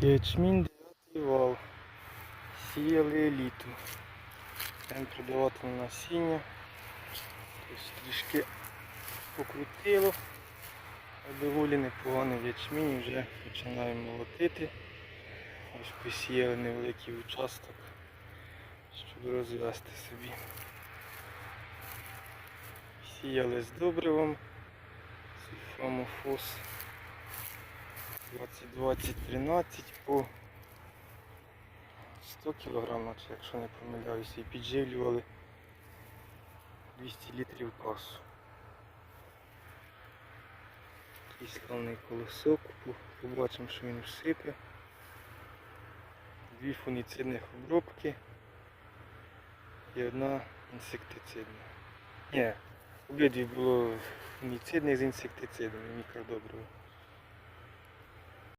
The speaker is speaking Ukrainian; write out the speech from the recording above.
Ячмінь 9 вал. Сіяли еліту. Будемо продавати насіння. Тобто трішки покрутило. А доволі непоганий ячмінь вже починаємо молотити. Ось посіяли невеликий участок, щоб розвести собі. Сіяли з добривом, сульфамофос 20-20-13 по 100 кг, якщо не помиляюся, і підживлювали 200 літрів касу. Такий славний колосок, побачимо, що він всипе. Дві фуніцидних обробки і одна інсектицидна. Ні, обидві було фуніцидних з інсектицидом, мікродобриво.